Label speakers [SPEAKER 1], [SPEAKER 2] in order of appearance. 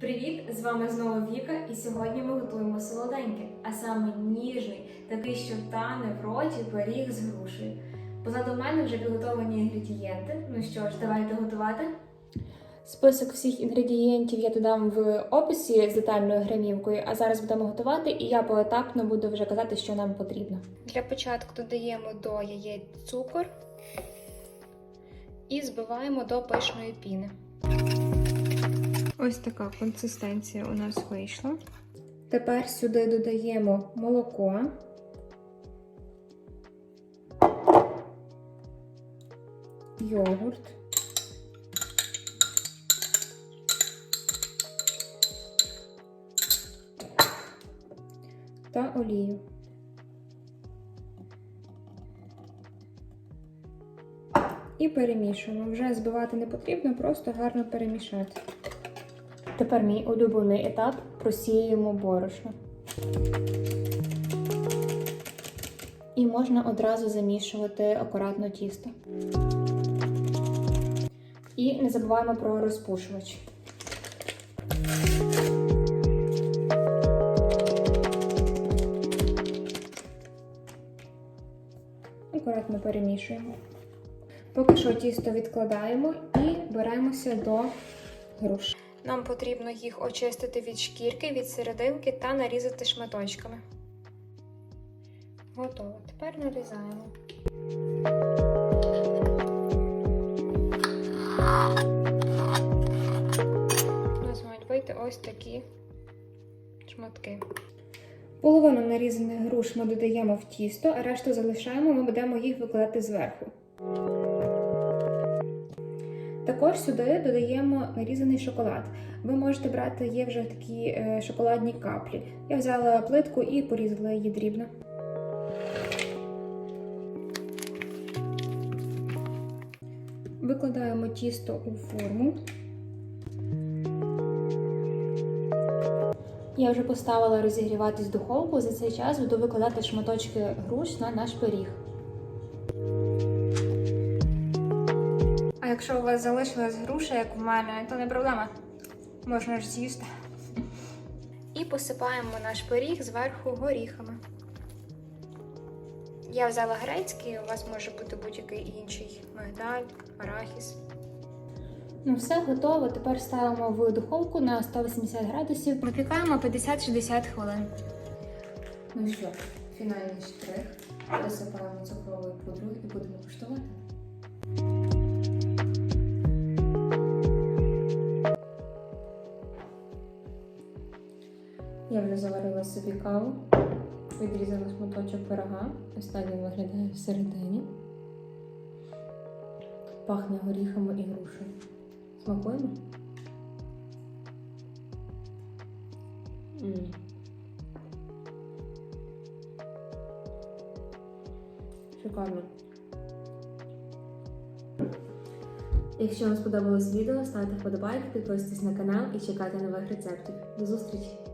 [SPEAKER 1] Привіт! З вами знову Віка, і сьогодні ми готуємо солоденьке, а саме ніжний, такий, що тане в роті пиріг з грушею. Позаду мене вже підготовлені інгредієнти. Ну що ж, давайте готувати.
[SPEAKER 2] Список всіх інгредієнтів я додам в описі з детальною грамівкою, а зараз будемо готувати, і я поетапно буду вже казати, що нам потрібно. Для початку додаємо до яєць цукор і збиваємо до пишної піни. Ось така консистенція у нас вийшла. Тепер сюди додаємо молоко. Йогурт. та олію. І перемішуємо. Вже збивати не потрібно, просто гарно перемішати. Тепер мій улюблений етап просіюємо борошно. І можна одразу замішувати акуратно тісто. І не забуваємо про розпушувач. Акуратно перемішуємо. Поки що тісто відкладаємо і беремося до груш. Нам потрібно їх очистити від шкірки, від серединки та нарізати шматочками. Готово. Тепер нарізаємо. У нас мають вийти ось такі шматки. Половину нарізаних груш ми додаємо в тісто, а решту залишаємо, ми будемо їх викладати зверху. Також сюди додаємо нарізаний шоколад. Ви можете брати, є вже такі е, шоколадні каплі. Я взяла плитку і порізала її дрібно. Викладаємо тісто у форму. Я вже поставила розігріватись духовку. За цей час буду викладати шматочки груш на наш пиріг. Якщо у вас залишилась груша, як в мене, то не проблема. Можна ж з'їсти. І посипаємо наш пиріг зверху горіхами. Я взяла грецький, у вас може бути будь-який інший мигдаль, арахіс. Ну, все готово. Тепер ставимо в духовку на 180 градусів. Випікаємо 50-60 хвилин.
[SPEAKER 3] Ну що, фінальний штрих. Досипаємо цукровою пудрою і будемо куштувати. Я вже заварила собі каву, відрізала шматочок пирога. Ось виглядає всередині. Пахне горіхами і грушею. Смакуємо? М. Шикарно. Якщо вам сподобалось відео, ставте вподобайки, підписуйтесь на канал і чекайте нових рецептів. До зустрічі!